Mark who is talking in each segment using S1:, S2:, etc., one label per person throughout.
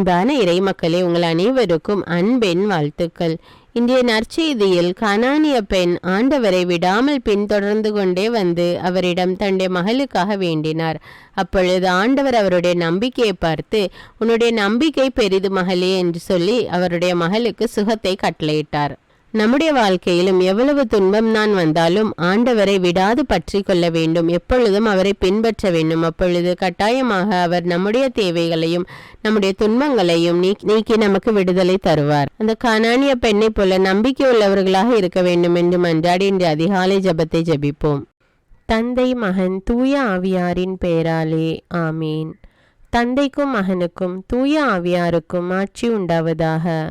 S1: அன்பான இறைமக்களே உங்கள் அனைவருக்கும் அன்பெண் வாழ்த்துக்கள். இன்றைய நற்செய்தியில் கனானிய பெண் ஆண்டவரை விடாமல் பின்தொடர்ந்து கொண்டே வந்து அவரிடம் தன்னுடைய மகளுக்காக வேண்டினார். அப்பொழுது ஆண்டவர் அவருடைய நம்பிக்கையை பார்த்து உன்னுடைய நம்பிக்கை பெரிது மகளே என்று சொல்லி அவருடைய மகளுக்கு சுகத்தை கட்டளையிட்டார். நம்முடைய வாழ்க்கையிலும் எவ்வளவு துன்பம் நான் வந்தாலும் ஆண்டவரை விடாது பற்றி கொள்ள வேண்டும். எப்பொழுதும் அவரை பின்பற்ற வேண்டும். அப்பொழுது கட்டாயமாக அவர் நம்முடைய தேவைகளையும் நம்முடைய துன்பங்களையும் நீக்கி நீக்கி நமக்கு விடுதலை தருவார். அந்த கனானிய பெண்ணை போல நம்பிக்கை உள்ளவர்களாக இருக்க வேண்டும் என்று மன்றாடி இன்று அதிகாலை ஜெபத்தை ஜபிப்போம். தந்தை மகன் தூய ஆவியாரின் பெயராலே ஆமீன். தந்தைக்கும் மகனுக்கும் தூய ஆவியாருக்கும் ஆட்சி உண்டாவதாக.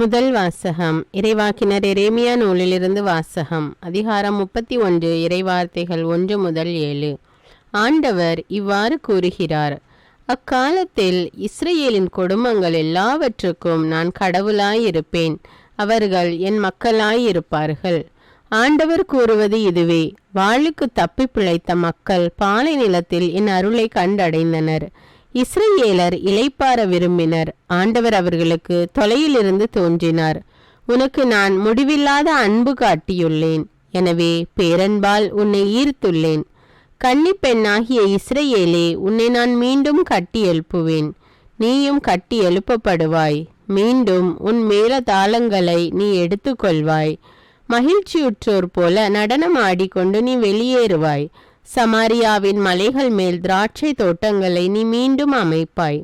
S1: முதல் வாசகம் இறைவாக்கினர் எரேமியா நூலிலிருந்து வாசகம் அதிகாரம் முப்பத்தி ஒன்று இறைவார்த்தைகள் ஒன்று முதல் ஏழு. ஆண்டவர் இவ்வாறு கூறுகிறார் அக்காலத்தில் இஸ்ரேலின் குடும்பங்கள் எல்லாவற்றுக்கும் நான் கடவுளாயிருப்பேன். அவர்கள் என் மக்களாயிருப்பார்கள். ஆண்டவர் கூறுவது இதுவே வாளுக்கு தப்பி பிழைத்த மக்கள் பாலை நிலத்தில் என் அருளை கண்டடைந்தனர். இஸ்ரேலர் இளைப்பார விரும்பினர். ஆண்டவர் அவர்களுக்கு தொலையிலிருந்து தோன்றினார். உனக்கு நான் முடிவில்லாத அன்பு காட்டியுள்ளேன். எனவே பேரன்பால் உன்னை ஈர்த்துள்ளேன். கன்னி பெண்ணாகிய இஸ்ரேலே உன்னை நான் மீண்டும் கட்டி எழுப்புவேன். நீயும் கட்டி எழுப்பப்படுவாய். மீண்டும் உன் மேல தாளங்களை நீ எடுத்துக்கொள்வாய். மகிழ்ச்சியுற்றோர் போல நடனம் ஆடிக்கொண்டு நீ வெளியேறுவாய். சமாரியாவின் மலைகள் மேல் திராட்சை தோட்டங்களை நீ மீண்டும் அமைப்பாய்.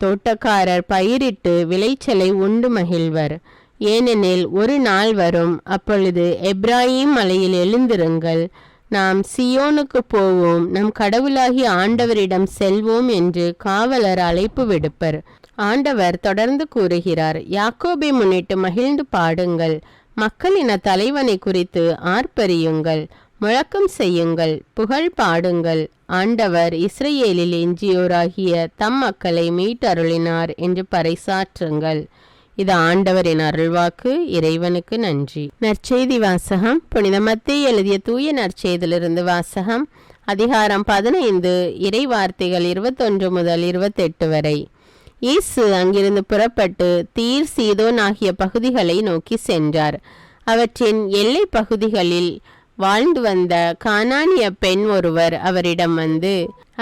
S1: தோட்டக்காரர் பயிரிட்டு விளைச்சலை உண்டு மகிழ்வர். ஏனெனில் ஒரு நாள் வரும் அப்பொழுது எப்ராஹிம் மலையில் எழுந்திருங்கள். நாம் சியோனுக்கு போவோம் நம் கடவுளாகி ஆண்டவரிடம் செல்வோம் என்று காவலர் அழைப்பு விடுப்பர். ஆண்டவர் தொடர்ந்து கூறுகிறார் யாக்கோபை முன்னிட்டு மகிழ்ந்து பாடுங்கள். மக்களின தலைவனை குறித்து ஆர்ப்பரியுங்கள். முழக்கம் செய்யுங்கள் புகழ் பாடுங்கள். ஆண்டவர் இஸ்ரேலில் எஞ்சியோராகிய தம் மக்களை மீட்டருளினார் என்று பறைசாற்றுங்கள். இது ஆண்டவரின் அருள்வாக்கு இறைவனுக்கு நன்றி. நற்செய்தி வாசகம் புனித மத்திய எழுதிய தூய நற்செய்தியிலிருந்து வாசகம் அதிகாரம் பதினைந்து இறை வார்த்தைகள் இருபத்தொன்று முதல் இருபத்தெட்டு வரை. இயேசு அங்கிருந்து புறப்பட்டு தீர் சீதோன் ஆகிய பகுதிகளை நோக்கி சென்றார். அவற்றின் எல்லை பகுதிகளில் வாழ்ந்து வந்த கானானிய பெண் ஒருவர் அவரிடம் வந்து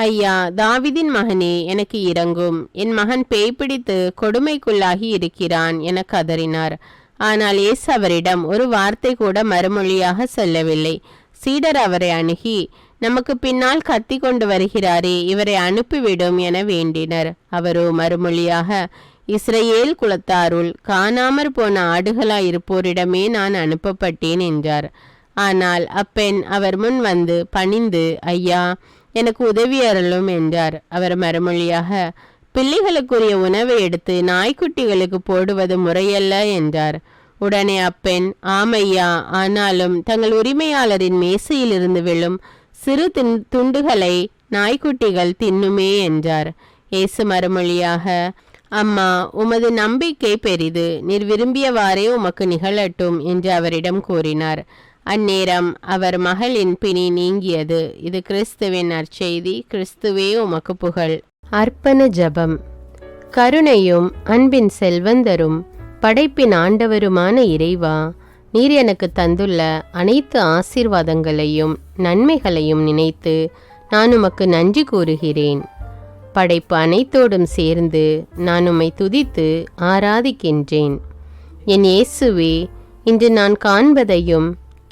S1: ஐயா தாவிதின் மகனே எனக்கு இறங்கும் என் மகன் பேய் பிடித்து கொடுமைக்குள்ளாகி இருக்கிறான் என கதறினார். ஆனால் இயேசு அவரிடம் ஒரு வார்த்தை கூட மறுமொழியாக சொல்லவில்லை. சீடர் அவரை அணுகி நமக்கு பின்னால் கத்தி கொண்டு வருகிறாரே இவரை அனுப்பிவிடும் என வேண்டினர். அவரோ மறுமொழியாக இஸ்ரேல் குலத்தாருள் காணாமற் போன ஆடுகளாயிருப்போரிடமே நான் அனுப்பப்பட்டேன் என்றார். ஆனால் அப்பெண் அவர் முன் வந்து பணிந்து ஐயா எனக்கு உதவி அருளும் என்றார். அவர் மறுமொழியாக பிள்ளைகளுக்குரிய உணவை எடுத்து நாய்க்குட்டிகளுக்கு போடுவது முறையல்ல என்றார். உடனே அப்பெண் ஆமையா ஆனாலும் தங்கள் உரிமையாளரின் மேசையிலிருந்து விழும் சிறு துண்டுகளை நாய்க்குட்டிகள் தின்னுமே என்றார். இயேசு மறுமொழியாக அம்மா உமது நம்பிக்கை பெரிது. நீர் விரும்பியவாறே உமக்கு நிகழட்டும் என்று அவரிடம் கூறினார். அந்நேரம் அவர் மகளின் பிணி நீங்கியது. இது கிறிஸ்துவின் நற்செய்தி கிறிஸ்துவே உமக்கு புகழ். அர்ப்பண ஜபம். கருணையும் அன்பின் செல்வந்தரும் படைப்பின் ஆண்டவருமான இறைவா நீர் எனக்கு தந்துள்ள அனைத்து ஆசீர்வாதங்களையும் நன்மைகளையும் நினைத்து நான் உமக்கு நன்றி கூறுகிறேன். படைப்பு அனைத்தோடும் சேர்ந்து நான் உம்மை துதித்து ஆராதிக்கின்றேன். என் இயேசுவே இன்று நான் காண்பதையும்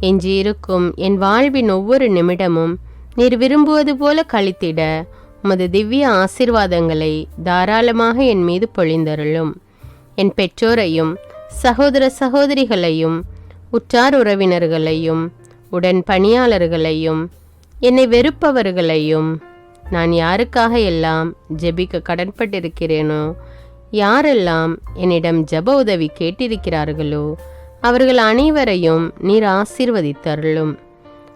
S1: எஞ்சியிருக்கும் என் வாழ்வின் ஒவ்வொரு நிமிடமும் நீர் விரும்புவது போல கழித்திட உமது திவ்ய ஆசீர்வாதங்களை தாராளமாக என் மீது பொழிந்தருளும். என் பெற்றோரையும் சகோதர சகோதரிகளையும் உற்றார் உறவினர்களையும் உடன் பணியாளர்களையும் என்னை வெறுப்பவர்களையும் நான் யாருக்காக எல்லாம் ஜெபிக்க கடன்பட்டிருக்கிறேனோ யாரெல்லாம் என்னிடம் ஜெப உதவி கேட்டிருக்கிறார்களோ அவர்கள் அனைவரையும் நீர் ஆசீர்வதித்தருளும்.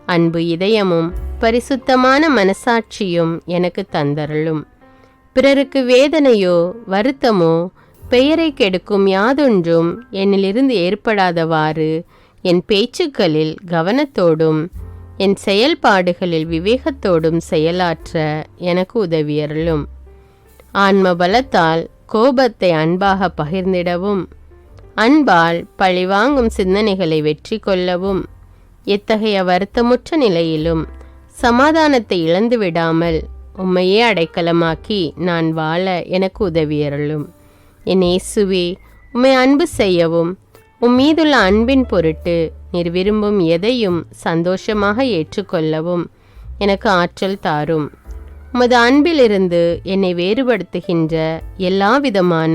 S1: அன்பு இதயமும் பரிசுத்தமான மனசாட்சியும் எனக்கு தந்தருளும். பிறருக்கு வேதனையோ வருத்தமோ பெயரை கெடுக்கும் யாதொன்றும் என்னிலிருந்து ஏற்படாதவாறு என் பேச்சுக்களில் கவனத்தோடும் என் செயல்பாடுகளில் விவேகத்தோடும் செயலாற்ற எனக்கு உதவியருளும். ஆன்ம பலத்தால் கோபத்தை அன்பாக பகிர்ந்திடவும். அன்பால் பழிவாங்கும் சிந்தனைகளை வெற்றி கொள்ளவும். எத்தகைய வருத்தமுற்ற நிலையிலும் சமாதானத்தை இழந்து விடாமல் உம்மையே அடைக்கலமாக்கி நான் வாழ எனக்கு உதவியருளும். என் இயேசுவே உம்மை அன்பு செய்யவும் உம் மீதுள்ள அன்பின் பொருட்டு நீர் விரும்பும் எதையும் சந்தோஷமாக ஏற்றுக்கொள்ளவும் எனக்கு ஆற்றல் தாரும். உமது அன்பிலிருந்து என்னை வேறுபடுத்துகின்ற எல்லா விதமான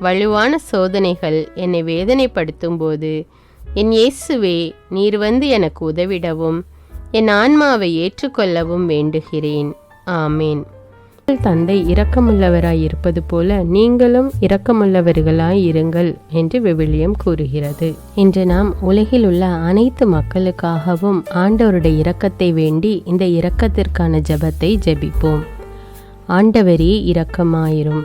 S1: வலுவான சோதனைகள் என்னை வேதனைப்படுத்தும் போது என் இயேசுவே நீர் வந்து எனக்கு உதவிடவும் என் ஆன்மாவை ஏற்றுக்கொள்ளவும் வேண்டுகிறேன். ஆமேன். தந்தை இரக்கமுள்ளவராய் இருப்பது போல நீங்களும் இரக்கமுள்ளவர்களாய் இருங்கள் என்று விவிலியம் கூறுகிறது. இன்று நாம் உலகில் உள்ள அனைத்து மக்களுக்காகவும் ஆண்டவருடைய இரக்கத்தை வேண்டி இந்த இரக்கத்திற்கான ஜெபத்தை ஜெபிப்போம். ஆண்டவரே இரக்கமாயிரும்.